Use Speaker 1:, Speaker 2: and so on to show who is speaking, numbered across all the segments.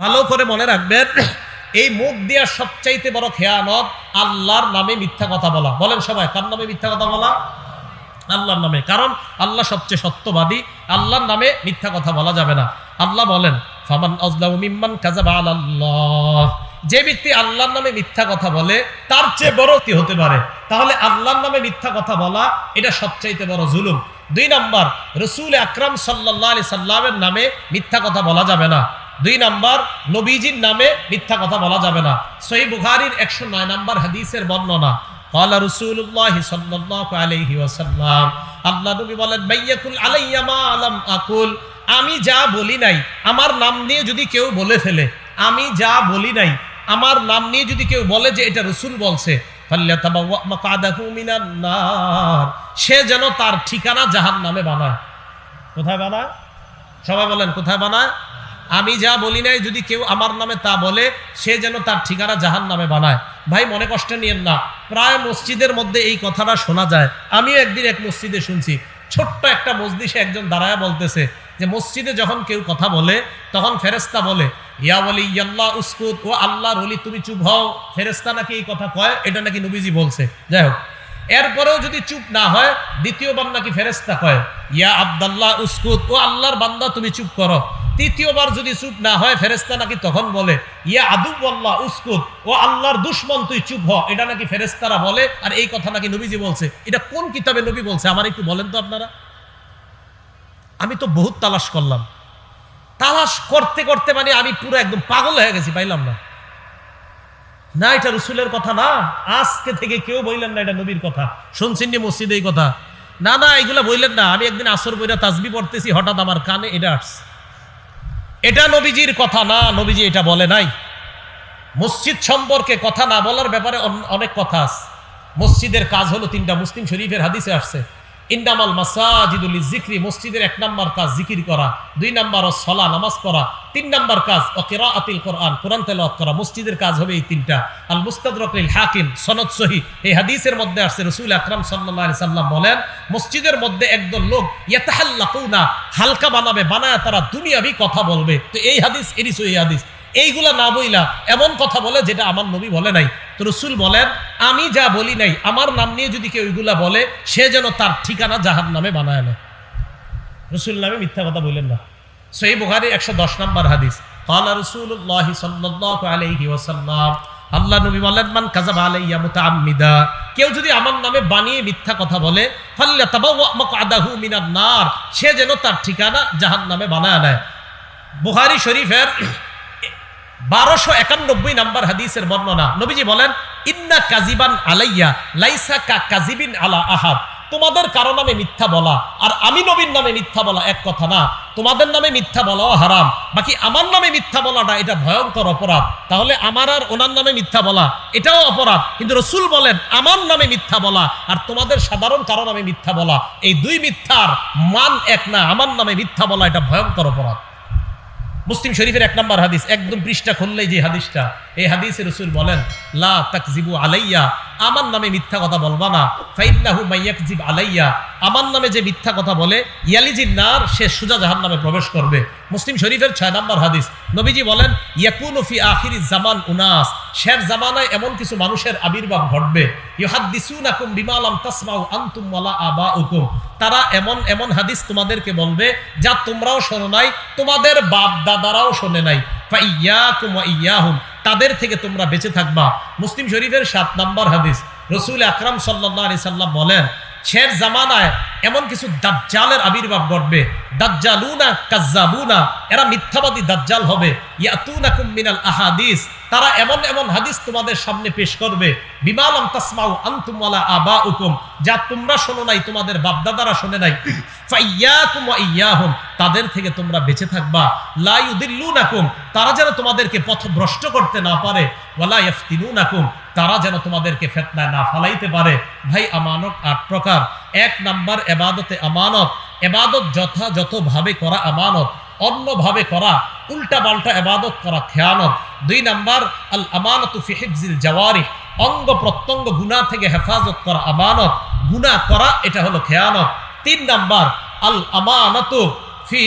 Speaker 1: ভালো করে মনে রাখবেন, এই মুখ দিয়া সবচাইতে বড় খেয়ানত আল্লাহর নামে মিথ্যা কথা বলা। বলেন সবাই, কার নামে মিথ্যা কথা বলা? আল্লাহর নামে। কারণ আল্লাহ সবচেয়ে সত্যবাদী, আল্লাহর নামে মিথ্যা কথা বলা যাবে না। আল্লাহ বলেন, ফামান মিম্মান কাযাবা আলাল্লাহ। যে ব্যক্তি আল্লাহর নামে মিথ্যা কথা বলে, তার চেয়ে বড় কি হতে পারে? তাহলে আল্লাহর নামে মিথ্যা কথা বলা, এটা সবচাইতে বড় জুলুম। দুই নাম্বার, রসুল আকরাম সাল্লাহ আলি সাল্লামের নামে মিথ্যা কথা বলা যাবে না। দুই নাম্বার, নবীজির নামে মিথ্যা কথা বলা যাবে না। সহি বুখারির একশো নয় নাম্বার হাদিসের বর্ণনা। কলা রসুল্লাহ সাল্লাহ আলহি ওয়াসাল্লাম, আল্লাহ নবী বলেন আকুল। আমি যা বলি নাই, আমার নাম নিয়ে যদি কেউ বলে ফেলে, আমি যা বলি নাই, আমার নাম নিয়ে যদি কেউ বলে যে এটা রসুল বলছে সে যেন তার ঠিকানা জাহান নামে বানায়। কোথায় বানায়? সবাই বলেন, কোথায় বানায়? আমি যা বলি নাই, যদি কেউ আমার নামে তা বলে, সে যেন তার ঠিকানা জাহান নামে বানায়। ভাই, মনে কষ্ট নিয়েন না। প্রায় মসজিদের মধ্যে এই কথাটা শোনা যায়। আমিও একদিন এক মসজিদে শুনছি, ছোট্ট একটা মসজিদে একজন দাঁড়ায় বলতেছে যে, মসজিদে যখন কেউ কথা বলে, তখন ফেরেস্তা বলে, ইয়া বলি ইয়াল্লাহ উস্কুত, ও আল্লাহর হলি তুমি চুপ হও। ফেরেস্তা নাকি এই কথা কয়, এটা নাকি নবীজি বলছে। যাই হোক, এরপরেও যদি চুপ না হয়, দ্বিতীয়বার নাকি ফেরেস্তা কয়, ইয়া আব্দাল্লাহ, উস্কুত, ও আল্লাহর বান্দা, তুমি চুপ করো। তৃতীয়বার যদি চুপ না হয় ফেরেস্তা নাকি তখন বলে, ইয়া আদুবল্লাহ উস্কুত ও আল্লাহর দুশ্মন, তুই চুপ হ। এটা নাকি ফেরেস্তারা বলে, আর এই কথা নাকি নবীজি বলছে। এটা কোন কিতাবে নবী বলছে? আমার একটু বলেন তো আপনারা। আমি তো বহুত তালাশ করলাম। তালাশ করতে করতে মানে আমি পুরো একদম পাগল হয়ে গেছি, পাইলাম না। না, এটা রসুলের কথা না। আজকে থেকে কেউ বললেন না এটা নবীর কথা। শুনছেন নি মসজিদে এই কথা? না না, এগুলা বললেন না। আমি একদিন আসর বইরা তাজবি পড়তেছি, হঠাৎ আমার কানে এটা আসছে। এটা নবীজির কথা না, নবীজি এটা বলে নাই। মসজিদ সম্পর্কে কথা না বলার ব্যাপারে অনেক কথা আছে। মসজিদের কাজ হলো তিনটা মুসলিম শরীফের হাদিসে আসছে। ইন্দামাল মাসাজিদুল জিক্রি মসজিদের এক নাম্বার কাজ জিকির করা, দুই নাম্বার সলা নামাজ পড়া, তিন নাম্বার কাজ ও কেরা আতিল কোরআন কোরআন তেলাওয়াত করা, মসজিদের কাজ হবে এই তিনটা। আল মুস্তাদরকিল হাকিম, সনদ সহি। এই হাদিসের মধ্যে আসছে রসুল আকরাম আলাইহি সাল্লাম বলেন, মসজিদের মধ্যে একদল লোক, ইয়াতাহাল্লাকুনা, হালকা বানাবে, বানায় তারা দুনিয়াবি কথা বলবে। তো এই হাদিস, এরই সহি হাদিস। এইগুলা না বইলা এমন কথা বলে যেটা আমার নবী বলে নাই। তো রসুল বলেন, আমি যা বলি নাই, আমার নাম নিয়ে যদি কেউ ওইগুলা বলে, সে যেন তার ঠিকানা জাহান নামে বানায় না রসুল নামে মিথ্যা কথা বললেন না। সেই বুহারি একশো দশ নম্বর হাদিস কালা রসুল্লাহ আলহি ওসাল্লাম আল্লাহ নবী বলেন, মান কাজাব আলাইয়া মুতাআম্মিদা। কেউ যদি আমার নামে বানিয়ে মিথ্যা কথা বলে ফাল্লাতাবাওয়া মাকআদাহু মিনান নার, সে যেন তার ঠিকানা জাহান্নামে বানায় নেয় বুখারী শরীফের বারোশো একানব্বই নাম্বার হাদিসের বর্ণনা। নবীজি বলেন, ইন্না কাজিবান আলাইয়া লাইসা কা কাজিবিন আলা আহাদ। তোমাদের কারও নামে মিথ্যা বলা আর আমি নবীর নামে মিথ্যা বলা এক কথা না। তোমাদের নামে মিথ্যা বলাও হারাম। বাকি আমার নামে মিথ্যা বলাটা এটা ভয়ঙ্কর অপরাধ। তাহলে আমার আর ওনার নামে মিথ্যা বলা, এটাও অপরাধ। কিন্তু রসুল বলেন, আমার নামে মিথ্যা বলা আর তোমাদের সাধারণ কারও নামে মিথ্যা বলা। এই দুই মিথ্যার মান এক না, আমার নামে মিথ্যা বলা এটা ভয়ঙ্কর অপরাধ। মুসলিম শরীফের এক নম্বর হাদিস, একদম পৃষ্ঠা খুললেই যে হাদিসটা, এই হাদিসে রসুল বলেন, লা তাকজিবু আলাইয়া আমার নামে মিথ্যা কথা বলবা না। ফাইন্নাহু মাইয়াকজিব আলাইয়া। আমার নামে যে মিথ্যা কথা বলে, ইয়ালিজির নার, সে সুজা জাহান নামে প্রবেশ করবে। মুসলিম শরীফের ছয় নম্বর হাদিস। নবীজি বলেন, ইয়াকুনু ফি আখিরি জামান উনাস। শের জামানায় এমন কিছু মানুষের আবির্ভাব ঘটবে। ইউহাদ্দিসুনাকুম বিমা লাম তাসমাউ আনতুম ওয়ালা আবাউকুম। তারা এমন এমন হাদিস তোমাদেরকে বলবে, যা তোমরাও শোনো নাই, তোমাদের বাপ দাদারাও শোনে নাই। ফাইয়াকুম ওয়া ইয়াহুম। তাদের থেকে তোমরা বেঁচে থাকবা। মুসলিম শরীফের সাত নাম্বার হাদিস। রসুল আকরাম আলাইহি সাল্লাম বলেন, শের জামানায় এমন কিছু দাজ্জালের আবির্ভাব ঘটবে। দাজ্জালুনা কাজ্জাবুনা, এরা মিথ্যাবাদী দাজ্জাল হবে। মিনাল আহাদিস, তারা এমন এমন হাদিস তোমাদের সামনে পেশ করবে। বিমালাম তাসমাউ আনতুম ওয়ালা আবাউকুম, যা তোমরা শোনো নাই, তোমাদের বাপদাদারা শোনে নাই। তাদের থেকে তোমরা বেঁচে থাকবা। লা ইউদিল্লুনাকুম, তারা যেন তোমাদেরকে পথভ্রষ্ট করতে না পারে। ওয়ালা ইয়াফতিনুনাকুম, তারা যেন তোমাদেরকে ফেতনায় না ফালাইতে পারে। ভাই, আমানত আট প্রকার। এক নাম্বার, এবাদতে আমানত। এবাদত যথাযথভাবে করা আমানত, অন্যভাবে করা উল্টা পাল্টা এবাদত করা খেয়ানত। দুই নাম্বার, আল আমানত ফিহিবজিল জাওয়ারি, অঙ্গ প্রত্যঙ্গ গুনাহ থেকে হেফাজত করা আমানত। গুনাহ করা, এটা হলো খেয়ানত। তিন নাম্বার, আল আমানত ফি,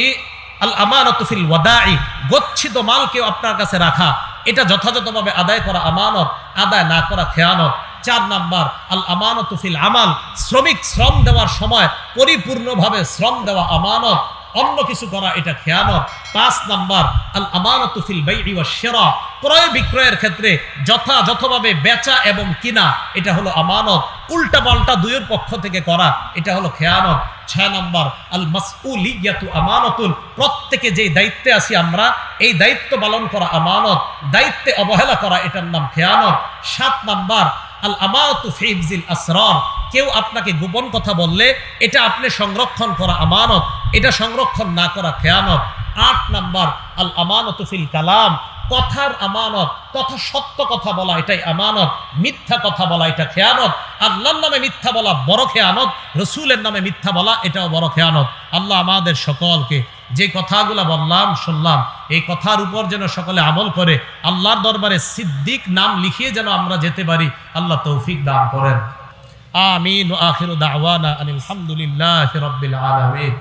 Speaker 1: আল আমানত ফিল ওয়াদাই, গচ্ছিত মালকেও আপনার কাছে রাখা। এটা যথাযথভাবে আদায় করা আমানত, আদায় না করা খেয়ানত। চার নাম্বার, আল আমানত ফিল আমাল, শ্রমিক শ্রম দেওয়ার সময় পরিপূর্ণভাবে শ্রম দেওয়া আমানত। অন্য কিছু করা এটা খেয়ানত। পাঁচ নাম্বার আল আমানত ফিল বাই'i ওয়াশ শিরা। ক্রয় বিক্রয়ের ক্ষেত্রে যথাযথভাবে বেচা এবং কিনা, এটা হলো আমানত। উল্টা পাল্টা দুইয়ের পক্ষ থেকে করা, এটা হলো খেয়ানত। ছয় নম্বর আল মাসউলিয়াতু আমানতুন। প্রত্যেকে যে দায়িত্বে আছি আমরা, এই দায়িত্ব পালন করা আমানত। দায়িত্বে অবহেলা করা, এটার নাম খেয়ানত। সাত নাম্বার আল আমানতু ফিহিবজিল আসরার। কেউ আপনাকে গোপন কথা বললে, এটা আপনি সংরক্ষণ করা আমানত। এটা সংরক্ষণ না করা খেয়ানত। আট নাম্বার, আল আমানত ফিল কালাম। কথার আমানত, কথা সত্য কথা বলা, এটাই আমানত। মিথ্যা কথা বলা, এটা খেয়ানত। আল্লাহর নামে মিথ্যা বলা বড় খেয়ানত, রসুলের নামে মিথ্যা বলা, এটাও বড় খেয়ানত। আল্লাহ আমাদের সকলকে যে কথাগুলো বললাম, শুনলাম, এই কথার উপর যেন সকলে আমল করে, আল্লাহর দরবারে সিদ্দিক নাম লিখিয়ে যেন আমরা যেতে পারি, আল্লাহ তৌফিক দান করেন। আমিন আখির দাওয়ানা আনিল হামদুলিল্লাহ রব্বিল আলামিন।